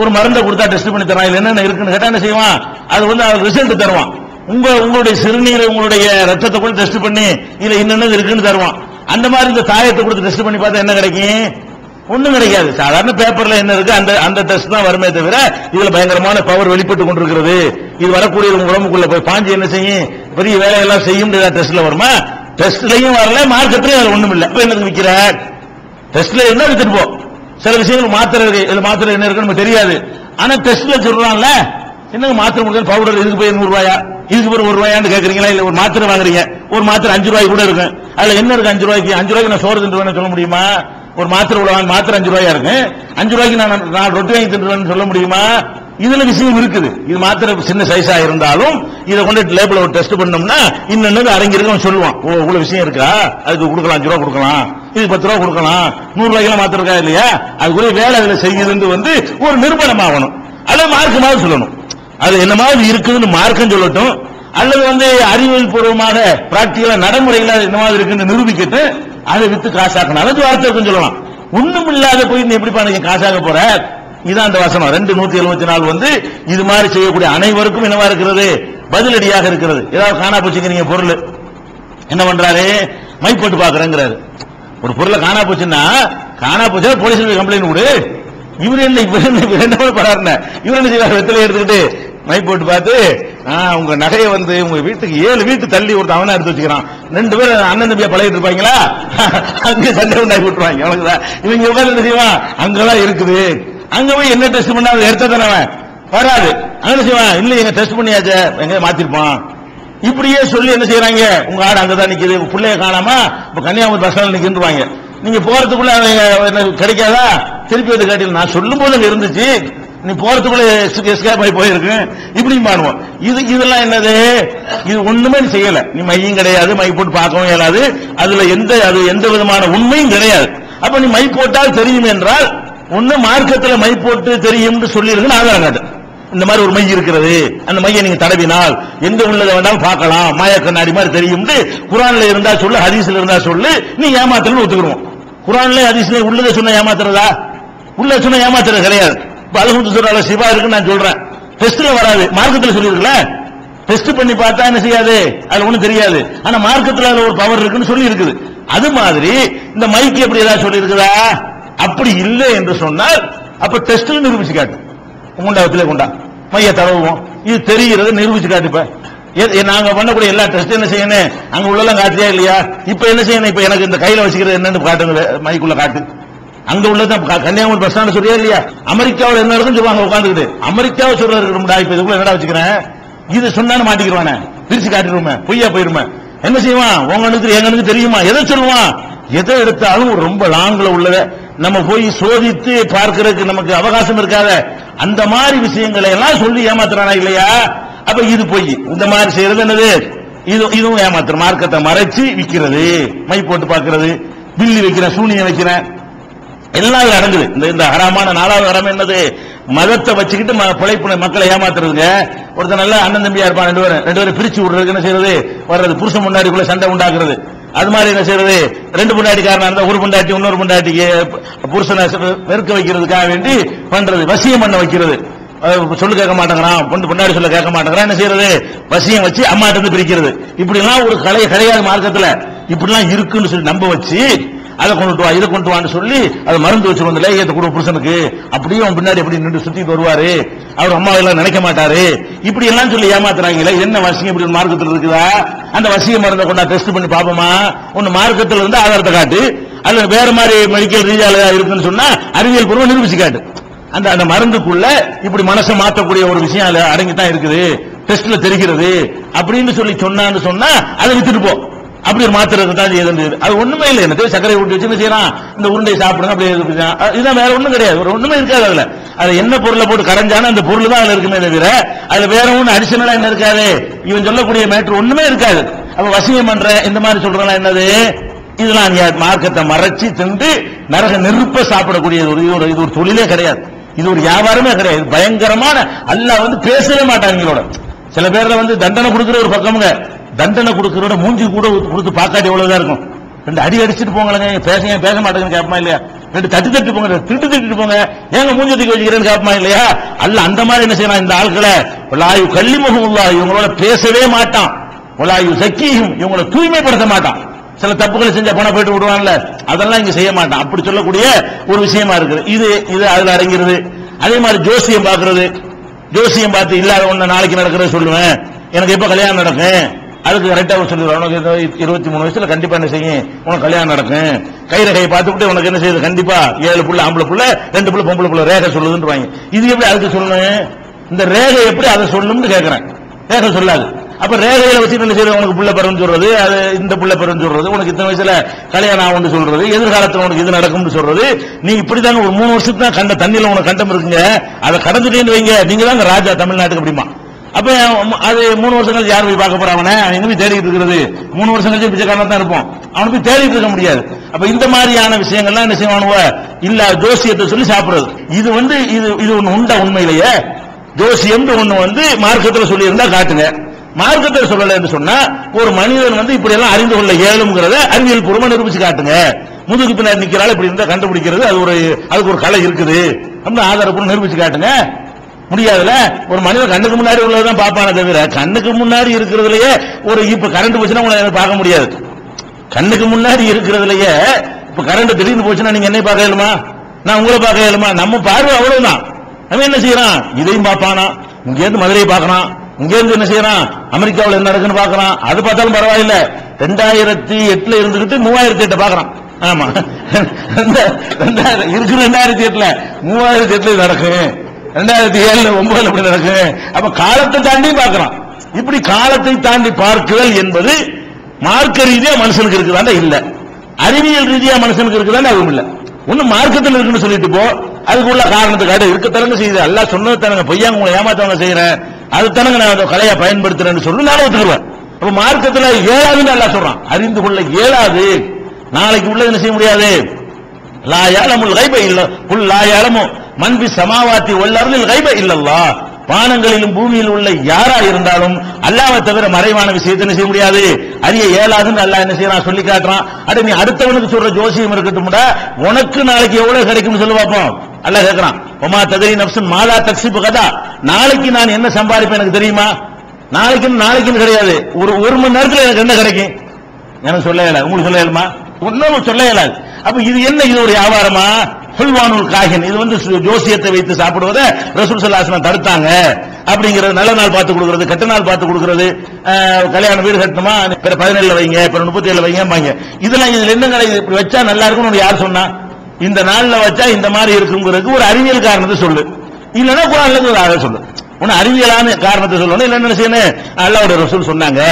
ஒரு மருந்தை கொடுத்தா டெஸ்ட் பண்ணி தரான். இல்ல என்னென்ன இருக்குன்னு கேட்டா என்ன செய்வான்? அது வந்து ரிசல்ட் தருவான். உங்க உங்களுடைய சிறுநீரை உங்களுடைய ரத்தத்தை கூட டெஸ்ட் பண்ணி இதுல என்னென்ன இருக்குன்னு தருவான். அந்த மாதிரி இந்த தாயத்தை கொடுத்து டெஸ்ட் பண்ணி பார்த்தா என்ன கிடைக்கும்? ஒண்ணும் கிடைக்காது. சாதாரண பேப்பர்ல என்ன இருக்கு? அந்த அந்த டெஸ்ட் தான் வருமே தவிர இதுல பயங்கரமான பவர் வெளிப்பட்டு கொண்டிருக்கிறது. இது வரக்கூடிய உங்க உடம்புக்குள்ள போய் பாஞ்சு என்ன செய்யும்? பெரிய வேலையெல்லாம் செய்யும் டெஸ்ட்ல வருமா? டெஸ்ட்லயும் வரல மார்க்கெட்லயும் அதுல ஒண்ணும் இல்லை என்ன என்னது விக்கிற டெஸ்ட்ல என்ன வித்துட்டு போ. சில விஷயங்கள் மாத்திரை இருக்கு இதுல மாத்திரை என்ன இருக்குன்னு நமக்கு தெரியாது. ஆனா டெஸ்ட்ல சொல்றான்ல என்னங்க மாத்திரை முடிஞ்சு பவுடர் இதுக்கு போய் நூறு ரூபாயா? இதுக்கு போய் ஒரு ரூபாயான்னு கேக்குறீங்களா? இல்ல ஒரு மாத்திரை வாங்குறீங்க. ஒரு மாத்திரை அஞ்சு ரூபாய்க்கு கூட இருக்கும். அதுல என்ன இருக்கு அஞ்சு ரூபாய்க்கு? அஞ்சு ரூபாய்க்கு நான் சோறு தின்றுவேன் சொல்ல முடியுமா? ஒரு மாத்திரை உள்ள மாத்திரை அஞ்சு ரூபாயா இருக்கு? அஞ்சு ரூபாய்க்கு நான் நான் ரொட்டி வாங்கி தின்றுவேன் சொல்ல முடியுமா? இதுல விஷயம் இருக்குது. இது மாத்திர சின்ன சைஸா இருந்தாலும் இதை கொண்டு லேபிள் ஒரு டெஸ்ட் பண்ணோம்னா இன்னொன்னு அரங்கிருக்கும் சொல்லுவான். ஓ இவ்வளவு விஷயம் இருக்கா? அதுக்கு கொடுக்கலாம் அஞ்சு ரூபா கொடுக்கலாம். இது பத்து ரூபா கொடுக்கலாம். நூறு ரூபாய்க்கு மாத்திரை இருக்கா இல்லையா? அதுக்குரிய வேலை அதுல செய்யுதுன்னு வந்து ஒரு நிறுவனம் ஆகணும். அல்லது மார்க்கமாக சொல்லணும். அது என்ன மாதிரி இருக்குதுன்னு மார்க்கம் சொல்லட்டும். அல்லது வந்து அறிவியல் பூர்வமாக பிராக்டிகலா நடைமுறையில அது என்ன மாதிரி இருக்குன்னு நிரூபிக்கிட்டு அதை வித்து காசாக்கணும். அல்லது வார்த்தை சொல்லலாம். ஒண்ணும் இல்லாத போய் நீ எப்படி நீங்க காசாக போற? இதான் அந்த வசனம் ரெண்டு நூத்தி எழுபத்தி நாலு வந்து இது மாதிரி செய்யக்கூடிய அனைவருக்கும் என்னவா இருக்கிறது? பதிலடியாக இருக்கிறது. ஏதாவது காணா போச்சுங்கிறீங்க பொருள். என்ன பண்றாரு? மை போட்டு பாக்குறேங்கிறாரு ஒரு பொருளை காணா போச்சுன்னா காணா போச்சா போலீஸ் கம்ப்ளைண்ட் கொடு இவர் என்ன இவர் என்ன இவர் என்ன படாருன இவர் என்ன செய்வார்? வெத்தலை எடுத்துக்கிட்டு மை போட்டு பார்த்து உங்க நகையை வந்து உங்க வீட்டுக்கு ஏழு வீட்டு தள்ளி ஒருத்தன் அவனா எடுத்து வச்சுக்கிறான். ரெண்டு பேரும் அண்ணன் தம்பியா பழகிட்டு இருப்பாங்களா? அங்கே சண்டை உண்டாக்கி விட்டுருவாங்க. அவனுக்குதான் இவங்க உட்கார்ந்து என்ன செய்வான்? அங்கெல்லாம் இருக்குது. அங்க போய் என்ன டெஸ்ட் பண்ணா அதை எடுத்த தானே அவன்? வராது. அங்க செய்வான் இல்ல எங்க டெஸ்ட் பண்ணியாச்சே. எங்க மாத்திருப்பான். இப்படியே சொல்லி என்ன செய்யறாங்க உங்க ஆடு அங்கதான் நிக்குது. உங்க பிள்ளைய காணாம இப்ப கன்னியாகுமரி பஸ் ஸ்டாண்ட்ல நிக்கின்றுவாங்க நீங்க போறதுக்குள்ள எனக்கு கிடைக்காதா? திருப்பி வந்து காட்டில நான் சொல்லும் போது அங்க இருந்துச்சு. நீ போறதுக்குள்ள எஸ்கேப் ஆகி போயிருக்கு இப்படி பண்ணுவோம் இது இதெல்லாம் என்னது? இது ஒண்ணுமே நீ செய்யல. நீ மையும் கிடையாது. மை போட்டு பார்க்கவும் இயலாது. அதுல எந்த அது எந்த விதமான உண்மையும் கிடையாது. அப்ப நீ மை போட்டால் தெரியும் என்றால் ஒன்னு மார்க்கத்துல மை போட்டு தெரியும்னு சொல்லியிருந்து இருக்குன்னு ஆதாரம் காட்டு இந்த மாதிரி ஒரு மை இருக்கிறது. அந்த மையை நீங்க தடவினால் எங்க உள்ளதை வேண்டாம் பார்க்கலாம். மாய கண்ணாடி மாதிரி தெரியும்னு குரான்ல இருந்தா சொல்லு ஹதீஸ்ல இருந்தா சொல்லு நீ ஏமாத்தலன்னு ஒத்துக்கிறோம் குரான்ல ஹதீஸ்ல உள்ளதை சொன்ன ஏமாத்துறதா? உள்ள சொன்ன ஏமாத்துறது கிடையாது. இப்ப அல்ஹம்து சொல்றால சிவா இருக்குன்னு நான் சொல்றேன். டெஸ்ட்ல வராது. மார்க்கத்துல சொல்லியிருக்கல? டெஸ்ட் பண்ணி பார்த்தா என்ன செய்யாது? அது ஒண்ணும் தெரியாது. ஆனா மார்க்கத்துல ஒரு பவர் இருக்குன்னு சொல்லி இருக்குது அது மாதிரி இந்த மைக்கு எப்படி ஏதாவது சொல்லி இருக்குதா அப்படி இல்லை என்று சொன்னால் அப்ப டெஸ்ட்ல நிரூபிச்சு காட்டு. மூன்றாவதுல கொண்டா மைய தடவுவோம். இது தெரிகிறது நிரூபிச்சு காட்டுப்ப எ- நாங்க பண்ணக்கூடிய எல்லா டெஸ்ட் என்ன செய்யணும்? அங்க உள்ளெல்லாம் காட்டுறியா இல்லையா? இப்ப என்ன செய்யணும்? இப்ப எனக்கு இந்த கையில வச்சுக்கிறது என்னன்னு காட்டுங்க மைக்குள்ள காட்டு. அங்க உள்ளது கன்னியாகுமரி பஸ் ஸ்டாண்ட் சொல்றியா இல்லையா? அமெரிக்காவில் என்ன இருக்குன்னு சொல்லுவாங்க உட்காந்துக்கிட்டு அமெரிக்காவை சொல்றது இருக்கணும்டா இப்ப இதுக்குள்ள என்னடா வச்சுக்கிறேன்? இது சொன்னான்னு மாட்டிக்கிறவானே பிரிச்சு காட்டிடுவோமே பொய்யா போயிருமே. என்ன செய்வான்? உங்க எங்களுக்கு தெரியுமா? எதை சொல்லுவான்? எதை எடுத்தாலும் ரொம்ப லாங்ல உள்ளத நம்ம போய் சோதித்து பார்க்கறதுக்கு நமக்கு அவகாசம் இருக்காத அந்த மாதிரி விஷயங்களை எல்லாம் சொல்லி ஏமாத்துறானா இல்லையா? அப்ப இது பொய் இந்த மாதிரி செய்யறது என்னது? இது இதுவும் ஏமாத்துற மார்க்கத்தை மறைச்சு விற்கிறது மை போட்டு பார்க்கிறது. பில்லி வைக்கிறேன் சூனியம் வைக்கிறேன். எல்லாம் இதுல அடங்குது. இந்த இந்த ஹராமான நாலாவது ஹரம் என்னது? மதத்தை வச்சுக்கிட்டு ம- பிழைப்பு மக்களை ஏமாத்துறதுங்க. ஒருத்தர் நல்ல அண்ணன் தம்பியா இருப்பான் ரெண்டு பேரும் ரெண்டு பேரும் பிரிச்சு விடுறதுக்கு என்ன செய்யறது? வர்றது. புருஷன் முன்னாடிக்குள்ள சண்டை உண்டாக்குறது. அது மாதிரி என்ன செய்யறது? ரெண்டு பொண்டாட்டிக்காரனா இருந்தா ஒரு பொண்டாட்டி இன்னொரு பொண்டாட்டிக்கு புருஷனை வெறுக்க வைக்கிறதுக்காக வேண்டி பண்றது வசியம் பண்ண வைக்கிறது. சொல்லு கேட்க மாட்டேங்கிறான் பொண்ணு பொண்டாடி சொல்ல கேட்க மாட்டேங்கிறான் என்ன செய்யறது? வசியம் வச்சு அம்மாட்ட இருந்து பிரிக்கிறது. இப்படி எல்லாம் ஒரு கலை கிடையாது மார்க்கத்துல. இப்படிலாம் இருக்குன்னு சொல்லி நம்ப வச்சு அதை கொண்டு வா இதை கொண்டு வான்னு சொல்லி அதை மருந்து வச்சு வந்து லேகியத்தை கொடு புருஷனுக்கு. அப்படியே அவன் பின்னாடி எப்படி நின்று சுத்திட்டு வருவாரு. அவர் அம்மா எல்லாம் நினைக்க மாட்டாரு. இப்படி எல்லாம் சொல்லி ஏமாத்துறாங்களே என்ன வசியம்? இப்படி ஒரு மார்க்கத்தில் இருக்குதா? அந்த வசிய மருந்தை கொண்டா டெஸ்ட் பண்ணி பாப்போமா ஒன்னு மார்க்கத்தில் இருந்து ஆதாரத்தை காட்டு. அல்ல வேற மாதிரி மெடிக்கல் ரீதியாக இருக்குன்னு சொன்னா அறிவியல் பூர்வம் நிரூபிச்சு காட்டு. அந்த அந்த மருந்துக்குள்ள இப்படி மனசை மாற்றக்கூடிய ஒரு விஷயம் அடங்கி தான் இருக்குது. டெஸ்ட்ல தெரிகிறது. அப்படின்னு சொல்லி சொன்னான்னு சொன்னா அதை வித்துட்டு போ. அப்படி ஒரு மாத்திரை தான் இது அது ஒண்ணுமே இல்லை. எனக்கு சர்க்கரை ஊட்டி வச்சு என்ன செய்யறான்? இந்த உருண்டை சாப்பிடுங்க அப்படி இதுதான் வேற ஒண்ணும் கிடையாது. ஒரு ஒண்ணுமே இருக்காது அதுல. அது என்ன பொருளை போட்டு கரைஞ்சானோ அந்த பொருள் தான் அதுல இருக்குமே தவிர அதுல வேற ஒண்ணு அடிஷனலா என்ன இருக்காது? இவன் சொல்லக்கூடிய மேட்ரு ஒண்ணுமே இருக்காது. அப்ப வசியம் பண்ற இந்த மாதிரி சொல்றதெல்லாம் என்னது? இதெல்லாம் நீ மார்க்கத்தை மறைச்சு தின்று நரக நெருப்ப சாப்பிடக்கூடிய ஒரு இது ஒரு இது ஒரு தொழிலே கிடையாது. இது ஒரு வியாபாரமே கிடையாது. பயங்கரமான அல்லாஹ் வந்து பேசவே மாட்டாங்க சில பேர்ல வந்து தண்டனை கொடுக்குற ஒரு பக்கமுங்க. தண்டனை கொடுக்கறோட மூஞ்சி கூட கொடுத்து பார்க்காட்டி எவ்வளவுதான் இருக்கும்? ரெண்டு அடி அடிச்சுட்டு போங்களேங்க. பேசுங்க பேச மாட்டேங்கன்னு கேட்பமா இல்லையா? ரெண்டு தட்டு தட்டு போங்க திட்டு திட்டு போங்க. ஏங்க மூஞ்சி தூக்கி வச்சுக்கிறேன்னு கேட்பமா இல்லையா? அல்ல அந்த மாதிரி என்ன செய்யலாம் இந்த ஆட்களை லாயு கள்ளிமுகம் உள்ளா இவங்களோட பேசவே மாட்டான். வலாயு சக்கியும் இவங்களை தூய்மைப்படுத்த மாட்டான். சில தப்புகளை செஞ்ச பணம் போயிட்டு விடுவான்ல. அதெல்லாம் இங்க செய்ய மாட்டான். அப்படி சொல்லக்கூடிய ஒரு விஷயமா இருக்குது. இது இது அதுல அடங்கிறது அதே மாதிரி ஜோசியம் பாக்குறது ஜோசியம் பார்த்து இல்லாத ஒண்ணு நாளைக்கு நடக்கிறத சொல்லுவேன். எனக்கு எப்ப கல்யாணம் நடக்கும்? அதுக்கு கரெக்டாக சொல்லுவேன் உனக்கு இருபத்தி மூணு வயசுல கண்டிப்பா என்ன செய்யும்? உனக்கு கல்யாணம் நடக்கும். கை கையை பார்த்துக்கிட்டு உனக்கு என்ன செய்யுது? கண்டிப்பா ஏழு புள்ள ஆம்பளை புள்ள ரெண்டு புள்ள பொம்பளை புள்ள ரேகை சொல்லுதுன்றவாங்க இது எப்படி அதுக்கு சொல்லணும்? இந்த ரேகை எப்படி அதை சொல்லணும்னு கேட்கிறேன் ரேகை சொல்லாது. அப்ப ரேகையில வச்சு என்ன செய்யறது உனக்கு புள்ள பெறும் சொல்றது அது இந்த புள்ள பெறும் சொல்றது உனக்கு இத்தனை வயசுல கல்யாணம் ஆகும்னு சொல்றது எதிர்காலத்துல உனக்கு இது நடக்கும்னு சொல்றது. நீ இப்படிதாங்க ஒரு மூணு வருஷத்துக்கு தான் கண்ட தண்ணியில உனக்கு கண்டம் இருக்குங்க. அதை கடந்துட்டேன்னு வைங்க. நீங்க தாங்க ராஜா தமிழ்நாட்டுக்கு அப்படிமா அப்ப அது மூணு வருஷம் கழிச்சு யார் போய் பார்க்க போறான் அவனை? எங்க போய் தேடிட்டு இருக்கிறது? மூணு வருஷம் கழிச்சு பிச்சைக்காரன் தான் இருப்போம் அவனுக்கு போய் தேடிட்டு இருக்க முடியாது. அப்ப இந்த மாதிரியான விஷயங்கள்லாம் என்ன செய்வானுவ இல்ல ஜோசியத்தை சொல்லி சாப்பிடுறது. இது வந்து இது இது ஒண்ணு உண்டா உண்மையிலேயே? ஜோசியம் ஒண்ணு வந்து மார்க்கத்துல சொல்லி இருந்தா காட்டுங்க. மார்க்கத்தில் சொல்லல என்று சொன்னா ஒரு மனிதன் வந்து இப்படி எல்லாம் அறிந்து கொள்ள இயலும்ங்கிறத அறிவியல் பூர்வமா நிரூபிச்சு காட்டுங்க. முதுகு பின்னாடி நிக்கிறாள் இப்படி இருந்தா கண்டுபிடிக்கிறது அது ஒரு அதுக்கு ஒரு கலை இருக்குது. அப்படின்னு ஆதாரப்பூர்வம் நிரூபிச்சு காட்டுங்க. முடியாதுல ஒரு மனிதன் கண்ணுக்கு முன்னாடி உள்ளதான் பார்ப்பானே தவிர கண்ணுக்கு முன்னாடி இருக்கிறதுலயே ஒரு இப்ப கரண்ட் போச்சுன்னா உங்களை பார்க்க முடியாது. கண்ணுக்கு முன்னாடி இருக்கிறதுலயே இப்ப கரண்ட் திடீர்னு போச்சுன்னா நீங்க என்ன பார்க்க இயலுமா? நான் உங்களை பார்க்க இயலுமா? நம்ம பார்வை அவ்வளவுதான். நம்ம என்ன செய்யறான்? இதையும் பார்ப்பானா இங்க இருந்து மதுரையை பார்க்கலாம் இங்க இருந்து என்ன செய்யறான்? அமெரிக்காவில் என்ன நடக்குன்னு பார்க்கறான். அது பார்த்தாலும் பரவாயில்ல. ரெண்டாயிரத்தி எட்டுல இருந்துகிட்டு மூவாயிரத்தி எட்டு பாக்குறான் ஆமா. ரெண்டா- இருக்கு ரெண்டாயிரத்தி எட்டுல. மூவாயிரத்தி எட்டுல நடக்கும். ரெண்டாயிரத்தி ஏழுல ஒன்பதுல அப்படி நடக்கும் அப்ப காலத்தை தாண்டி பார்க்கலாம். இப்படி காலத்தை தாண்டி பார்க்குதல் என்பது மார்க்க ரீதியா மனுஷனுக்கு இருக்குதாண்டா இல்ல. அறிவியல் ரீதியா மனுஷனுக்கு இருக்குதாண்டா அதுவும் இல்ல. ஒன்னும் மார்க்கத்தில் இருக்குன்னு சொல்லிட்டு போ. அதுக்குள்ள காரணத்துக்காக இருக்கத்தனங்க செய்யுது. எல்லாம் சொன்னது தனங்க. பொய்யாங்க உங்களை ஏமாத்தவங்க செய்யறேன். அது தனங்க நான் அந்த கலையை பயன்படுத்துறேன்னு சொல்லி நான் ஒத்துக்குவேன் அப்ப மார்க்கத்துல ஏழாதுன்னு நல்லா சொல்றான். அறிந்து கொள்ள இயலாது. நாளைக்கு உள்ள என்ன செய்ய முடியாது? லா யாலமுல் கைப இல்ல. புல் லா மன்பி சமாவாத்தி வல்லருளில் கைப இல்லல்லா. வானங்களிலும் பூமியில் உள்ள யாரா இருந்தாலும் அல்லாவை தவிர மறைவான விஷயத்தை என்ன செய்ய முடியாது? அறிய இயலாதுன்னு அல்லா என்ன செய்யறான் சொல்லி காட்டுறான். அட நீ அடுத்தவனுக்கு சொல்ற ஜோசியம் இருக்கட்டும் உனக்கு நாளைக்கு எவ்வளவு கிடைக்கும்னு சொல்லி பார்ப்போம் அல்ல கேட்கறான் ஒமா ததரி நப்சன் மாதா தக்சிப்பு கதா. நாளைக்கு நான் என்ன சம்பாதிப்பேன் எனக்கு தெரியுமா? நாளைக்கு நாளைக்குன்னு கிடையாது. ஒரு ஒரு மணி நேரத்துல எனக்கு என்ன கிடைக்கும்? எனக்கு சொல்ல இயலாது உங்களுக்கு சொல்ல இயலுமா ஒன்னும் சொல்ல இயலாது அப்ப இது என்ன? இது ஒரு வியாபாரமா? ஹுல்வானுல் காகின் இது வந்து ஜோசியத்தை வைத்து சாப்பிடுவதை ரசூல் சல்லாஸ்லாம் தடுத்தாங்க. அப்படிங்கிறது நல்ல நாள் பார்த்து கொடுக்கறது கெட்ட நாள் பார்த்து கொடுக்கறது. கல்யாணம் கல்யாண வீடு கட்டணுமா? பிற பதினேழுல வைங்க பிற முப்பத்தி ஏழு வைங்க இதெல்லாம் இதுல என்ன இப்படி வச்சா நல்லா இருக்கும்னு யார் சொன்னா? இந்த நாள்ல வச்சா இந்த மாதிரி இருக்குங்கிறதுக்கு ஒரு அறிவியல் காரணத்தை சொல்லு. இல்லைன்னா குரான்ல இருந்து ஆக சொல்லு. ஒன்னு அறிவியலான காரணத்தை சொல்லணும். இல்ல என்ன செய்யணும்? அல்லாவோட ரசூல் சொன்னாங்க.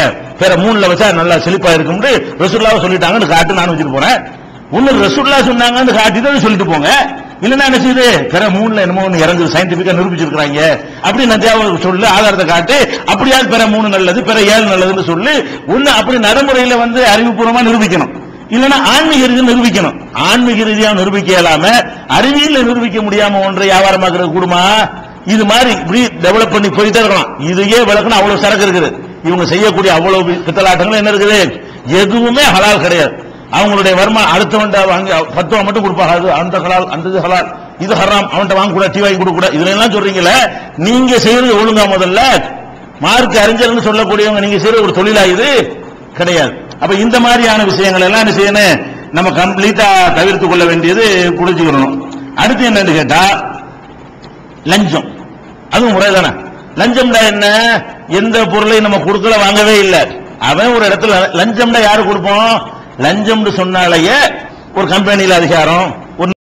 வேற மூணுல வச்சா நல்லா செழிப்பா இருக்கும்னு ரசூல்லாவை சொல்லிட்டாங்கன்னு காட்டு நான் வச்சுட்டு போனேன் ஒன்னு ரசூல்லா சொன்னாங்கன்னு தான் சொல்லிட்டு போங்க. இல்லன்னா என்ன செய்யுது? பிற மூணுல என்னமோ ஒண்ணு இறங்குது சயின்டிபிக்கா நிரூபிச்சிருக்காங்க அப்படி நந்தியாவை சொல்லு ஆதாரத்தை காட்டு அப்படியாவது பிற மூணு நல்லது பிற ஏழு நல்லதுன்னு சொல்லு ஒண்ணு அப்படி நடைமுறையில வந்து அறிவுபூர்வமா நிரூபிக்கணும். இல்லைன்னா ஆன்மீக ரீதியாக நிரூபிக்கணும். ஆன்மீக ரீதியாக நிரூபிக்க இயலாம அறிவியல் நிரூபிக்க முடியாம ஒன்றை வியாபாரமாக்குறது கூடுமா இது மாதிரி இப்படி டெவலப் பண்ணி போயிட்டே இருக்கலாம். இதையே விளக்கணும் அவ்வளவு சரக்கு இருக்குது. இவங்க செய்யக்கூடிய அவ்வளவு பித்தலாட்டங்கள் என்ன இருக்குது? எதுவுமே ஹலால் கிடையாது. அவங்களுடைய வருமானம் அடுத்தவன்ட்ட வாங்கி பத்து மட்டும் கொடுப்பாங்க. அது அந்த ஹலால் அந்த இது ஹலால். இது ஹராம். அவன்கிட்ட வாங்க கூட டீ வாங்கி கொடுக்க கூட இதுல எல்லாம் சொல்றீங்களே நீங்க செய்யறது ஒழுங்கா முதல்ல. மார்க் அறிஞர்னு சொல்லக்கூடியவங்க நீங்க செய்யறது ஒரு தொழிலா இது? கிடையாது. அப்ப இந்த மாதிரியான விஷயங்கள் எல்லாம் என்ன செய்யணும்? நம்ம கம்ப்ளீட்டா தவிர்த்து கொள்ள வேண்டியது புரிஞ்சுக்கணும். அடுத்து என்னன்னு கேட்டா லஞ்சம். அதுவும் முறைதானே லஞ்சம்டா என்ன? எந்த பொருளையும் நம்ம கொடுக்கல வாங்கவே இல்லை. அவன் ஒரு இடத்துல லஞ்சம்டா யாரு கொடுப்போம்? லஞ்சம்னு சொன்னாலேயே ஒரு கம்பெனியில் அதிகாரம்.